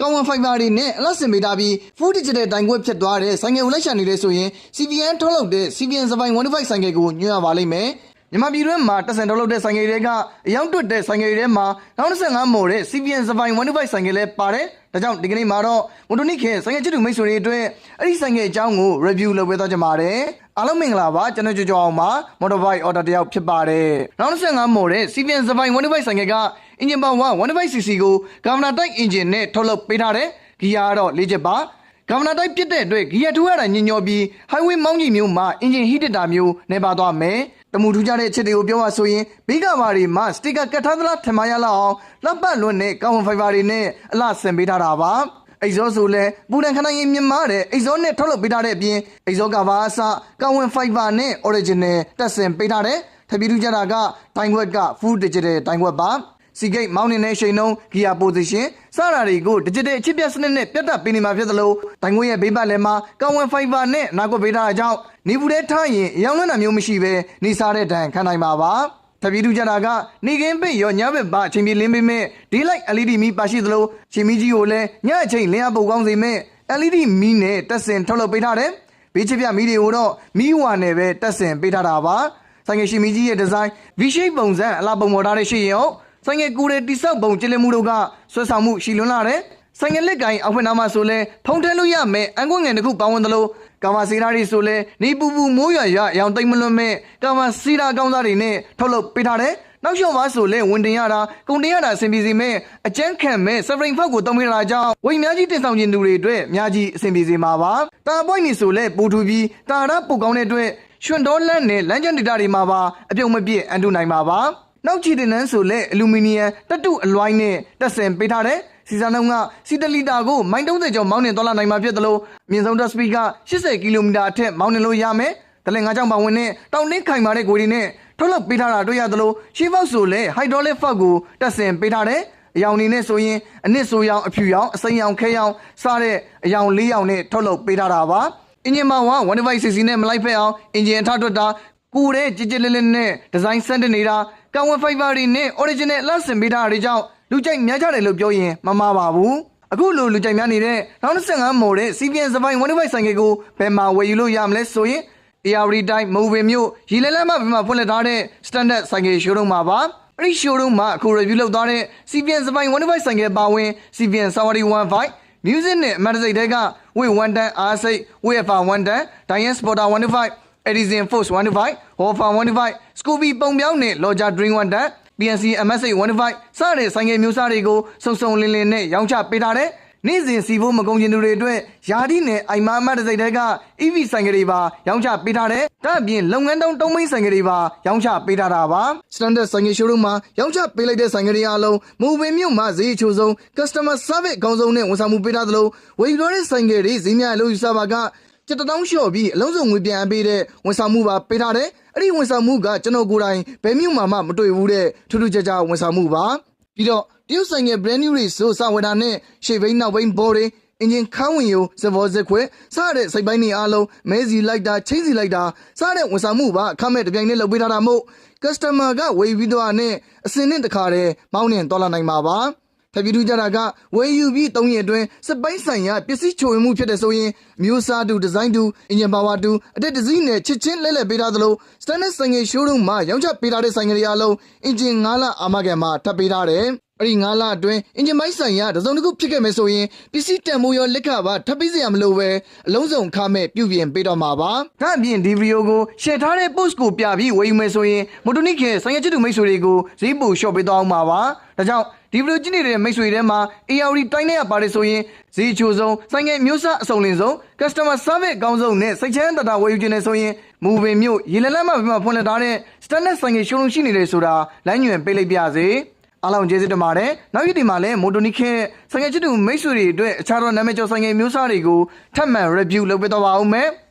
ကောင်းဝန်ဖိုင်ဘာတွေနဲ့အလားစင်ပေးထားပြီး full digital တိုင်ခွင့်ဖြစ်သွားတဲ့ဆိုင်ငယ်ကိုလိုက်ရှာနေလဲဆိုရင် CVN ထုတ်လုပ်တဲ့ CVN စပိုင်15ဆိုင်ငယ်ကိုညွှန်ရပါလိမ့်မယ်မြန်မာပြည်တွင်းမှာတက်ဆန်ထုတ်လုပ်တဲ့ဆိုင်ငယ်တွေကအယောင်တွတ်တဲ့ဆိုင်ငယ်တွေထဲမှာနောက်25မို့တဲ့ CVN စပိုင်15ဆိုင်ငယ်လည်းပါတယ်ဒါကြောင့်ဒီကနေ့မှာတော့မွန်တိုနစ်ခေဆိုင်ငယ်ချစ်သူမိတ်ဆွေတွေအတွက်အဲ့ဒီဆိုင်ငယ်အကြောင်းကို review လုပ်ပေးသွားကြပါတယ် အားလုံးမင်္ဂလာပါကျွန်တော်ကြွကြောအောင်ပါ motorbike order တယောက်ဖြစ်ပါတယ်နောက်25မို့တဲ့ CVN စပိုင်15ဆိုင်ငယ်ကအင်ဂျင်ပါ1 15cc ကိုဂါဗနာတိုက်အင်ဂျင်နဲ့ထုတ်လုပ်ပေးထားတယ်ဂီယာကတော့၄ချက်ပါဂဗနာတိုက်ပြစ်တဲ့အတွက်ဂီယာထူရတာညင်ညော်ပြီး highway မောင်းကြီးမျိုးမှာအင်ဂျင်ဟီတစ်တာမျိုးနေပါသွားမယ်။တမှုထူးကြတဲ့အချက်တွေကိုပြောရဆိုရင်ဘေးကဘာတွေမှာစတစ်ကာကတ်ထားသလားထင်မရလောက်အောင်လက်ပတ်လွတ်နဲ့ကောင်းဖိုင်ဘာတွေနဲ့အလှဆင်ပေးထားတာပါ။ အိဇောဆိုလဲပူတန်ခဏရင်မြင်မာတဲ့အိဇောနဲ့ထုတ်လုပ်ပေးထားတဲ့အပြင်အိဇောကဘာအစကောင်းဝင်ဖိုင်ဘာနဲ့ original တက်ဆင်ပေးထားတဲ့ထပ်ပြီးထူးကြတာကတိုင်ခွက်က full digital တိုင်ခွက်ပါ။စီဂိတ်မောင်းနေတဲ့ရှိန်နှုံးဂီယာပိုဇီရှင်စတာတွေကို digital အချစ်ပြတ်စနစ်နဲ့ပြတ်တက်ပေးနေမှာဖြစ်သလိုတိုင်ခွင့်ရဲ့ဘေးပတ်လည်းမှာကောင်းဝန်ဖိုင်ဘာနဲ့နာကိုပေးထားတဲ့အကြောင်းနေဘူးတဲ့ထားရင်အရောင်လွှမ်းတာမျိုးမရှိဘဲနေစားတဲ့တန်ခံနိုင်ပါပါ တပီတူကြတာကနေကင်းပိတ်ရောညဘက်ပါအချိန်ပြေလင်းပေးမဲ့ဒီလိုက် LED မီပါရှိသလိုရှင်မီကြီးကိုလည်းညအချိန်လင်းရပုတ်ကောင်းစေမဲ့ LED မီနဲ့တက်ဆင်ထုတ်လုပ်ပေးထားတယ်ဘေးချစ်ပြမီတွေကိုတော့မီဝါနဲ့ပဲတက်ဆင်ပေးထားတာပါဆိုင်ငယ်ရှင်မီကြီးရဲ့ဒီဇိုင်း V shape ပုံစံအလားပုံပေါ်ထားတဲ့ရှိရင်ဟုတ်ဆိုင်ငယ်ကိုယ်တိဆောက်ပုံကျလင်မှုတို့ကဆွဲဆောင်မှုရှိလွန်းလာတယ်။ဆိုင်ငယ်လက်ကိုင်အဖွင့်နာမှာဆိုလဲဖုံးထဲလို့ရမယ်အန်ကွငယ်တစ်ခုပေါဝင်သလိုကာမစီရာတွေဆိုလဲနေပူပူမိုးရွာရရောင်သိမ့်မလွတ်မဲ့ကာမစီရာကောင်းစားတွေနဲ့ထုတ်လုပ်ပေးထားတယ်။နောက်လျှော့ပါဆိုလဲဝင်တင်ရတာကုန်တင်ရတာအဆင်ပြေစေမဲ့အကျန်းခံမဲ့စဖရင်ဖောက်ကိုတုံးပေးတာကြောင့်ဝိများကြီးတင်ဆောင်ခြင်းသူတွေအတွက်အများကြီးအဆင်ပြေစေမှာပါ။တာပွိုင်းနေဆိုလဲပူထူပြီးတာရပုတ်ကောင်းတဲ့အတွက်ရွှွန်တော်လန့်နဲ့လမ်းကျန်းဒေတာတွေမှာပါအပြုံမပြည့်အန်တူနိုင်ပါပါ။နောက်ချီတင်နှန်းဆိုလဲအလူမီနီယံတတုအလွိုင်းနဲ့တက်ဆင်ပေးထားတဲ့ စီဇန်လုံးကစီတလီတာကိုမိုင်30ကျော်မောင်းနှင်သွားလာနိုင်မှာဖြစ်သလိုမြင့်ဆုံးတက်စပီက80ကီလိုမီတာအထက်မောင်းနှင်လို့ရမယ်။တလဲငါးကြောင်ပါဝင်နဲ့တောင်နှင်းခိုင်မာတဲ့ဂွေတွေနဲ့ထုတ်လုပ်ပေးထားတာတွေ့ရသလိုရှီးဖောက်ဆိုလဲဟိုက်ဒရိုလစ်ဖောက်ကိုတက်ဆင်ပေးထားတဲ့အယောင်နေနဲ့ဆိုရင်အနစ်ဆိုရောင်အဖြူရောင်အစိမ်းရောင်ခဲရောင်စတဲ့အယောင်၄ရောင်နဲ့ထုတ်လုပ်ပေးထားတာပါ။အင်ဂျင်မာဝါ 1.5cc နဲ့မလိုက်ဖက်အောင်အင်ဂျင်အထထွက်တာကိုတဲ့ကြည်ကြည်လေးလေးနဲ့ဒီဇိုင်းစမ်းတင်နေတာကောင်းဝန်ဖိုင်ဘာတွေနဲ့ original လက်ဆင်ပေးထားတာတွေကြောင့် လူကြိုက်များကြတယ်လို့ပြောရင်မမှားပါဘူးအခုလိုလူကြိုက်များနေတဲ့နောက်25မို့တဲ့ CPN စပိုင်း1.5ဆိုင်ကကိုဘယ်မှာဝယ်ယူလို့ရမလဲဆိုရင် AR တိုင်းမူဝေမျိုးရီလဲလဲမှဘယ်မှာဖွင့်လှစ်ထားတဲ့ standard ဆိုင်က showroom မှာပါအဲ့ဒီ showroom မှာအခု review လုပ်သွားတဲ့ CPN စပိုင်း1.5ဆိုင်ကပါဝင် CPN Sawari 15 music နဲ့ matter စိတ်တွေကဝေ1တန်းအားစိတ်ဝေ F1 တန်း Diane Sporter 1.5 Edison Force 1.5 Hofer 1.5 Scooby ပုံပြောင်းနဲ့ Loja Dream 1တန်း PNC MSA 1.5စတဲ့ဆိုင်ငယ်မျိုးစားတွေကိုစုံစုံလင်းလင်းနဲ့ရောင်းချပေးထားတဲ့နေ့စဉ်စီဖို့မကုန်ကျင်သူတွေအတွက်ယာတိနဲ့အိုင်မာမတ်တဲ့စိတ်တွေက EV ဆိုင်ကလေးပါရောင်းချပေးထားတဲ့ဒါအပြင်လုပ်ငန်းတုံးတုံးမိတ်ဆိုင်ကလေးပါရောင်းချပေးထားတာပါ Standard ဆိုင်က showroom မှာရောင်းချပေးလိုက်တဲ့ဆိုင်ကလေးအားလုံးမူပင်မြို့မှာဈေးအချိုဆုံး customer service အကောင်းဆုံးနဲ့ဝန်ဆောင်မှုပေးထားသလိုဝယ်ယူလို့တဲ့ဆိုင်ကလေးတွေဈေးများလို့ယူဆပါကကျက်တောင်းလျှော့ပြီးအလုံးစုံငွေပြန်အပ်ပေးတဲ့ဝန်ဆောင်မှုပါပေးထားတယ်။ အဲ့ဒီဝန်ဆောင်မှုကကျွန်တော်ကိုယ်တိုင်ဘယ်မြို့မှာမှမတွေ့ဘူးတဲ့ထူးထူးခြားခြားဝန်ဆောင်မှုပါ။ပြီးတော့တရုတ်ဆိုင်ရဲ့ brand new တွေဆိုစဝယ်တာနဲ့ရှေ့ဘိန်းနောက်ဘိန်းဘော်တွေအင်ဂျင်ခန်းဝင်ယိုစဘောဇက်ခွဲစတဲ့စိတ်ပိုင်းတွေအားလုံးမဲစီလိုက်တာချင်းစီလိုက်တာစတဲ့ဝန်ဆောင်မှုပါအခမဲ့တစ်ပြိုင်တည်းလုပ်ပေးထားတာမို့ customer ကဝယ်ပြီးတော့နဲ့အစင်းနဲ့တခါတည်းမောင်းနှင်တော်လာနိုင်မှာပါ။ ထပ်ပြီးထူးကြတာကဝယ်ယူပြီး၃ရက်အတွင်းစပိုင်းဆိုင်ရာပစ္စည်းချိုဝင်မှုဖြစ်တဲ့ဆိုရင်မျိုးစားတူဒီဇိုင်းတူအင်ဂျင်ပါဝါတူအတက်တစည်းနဲ့ချစ်ချင်းလဲလှယ်ပေးထားသလိုစတန်ဒတ်ဆိုင်ငယ်ရှိုးရုံမှာရောင်းချပေးထားတဲ့ဆိုင်ငယ်တွေအားလုံးအင်ဂျင်9လအာမခံမှာထပ်ပေးထားတယ်အဲ့ဒီ9လအတွင်းအင်ဂျင်မိုင်းဆိုင်ရာတစုံတစ်ခုဖြစ်ခဲ့မယ်ဆိုရင်ပစ္စည်းတန်မိုးရောလက်ခပါထပ်ပေးစရာမလိုပဲအလုံးစုံခမဲ့ပြုပြင်ပေးတော့မှာပါ။ဒါအပြင်ဒီဗီဒီယိုကို share ထားတဲ့ post ကိုပြပြီးဝယ်ယူမယ်ဆိုရင်မိုတိုနစ်ခေဆိုင်ရာချစ်သူမိတ်ဆွေတွေကိုဈေးပိုလျှော့ပေးသွားအောင်ပါပါ။ဒါကြောင့် ဒီဗီဒီယိုကြည့်နေတဲ့မိတ်ဆွေတွေထဲမှာ AR တိုင်းနဲ့ပါတယ်ဆိုရင်ဈေးအချိုဆုံးဆိုင်ငယ်မျိုးစားအစုံလင်ဆုံး customer service အကောင်းဆုံးနဲ့စိတ်ချမ်းသာသာဝယ်ယူခြင်းနဲ့ဆိုရင်မူပင်မြို့ရေလလမ်းမှာပြမဖွင့်လှစ်ထားတဲ့ standard ဆိုင်ငယ်ရှုံးလုံးရှိနေတယ်ဆိုတာလမ်းညွှန်ပေးလိုက်ပါစေ။အားလုံးကျေးဇူးတင်ပါတယ်။နောက်ရက်ဒီမှာလည်းမိုတိုနီခဲဆိုင်ငယ်ချစ်သူမိတ်ဆွေတွေအတွက်အခြားသောနာမည်ကျော်ဆိုင်ငယ်မျိုးစားတွေကိုထပ်မံ review လုပ်ပေးတော့ပါဦးမယ်။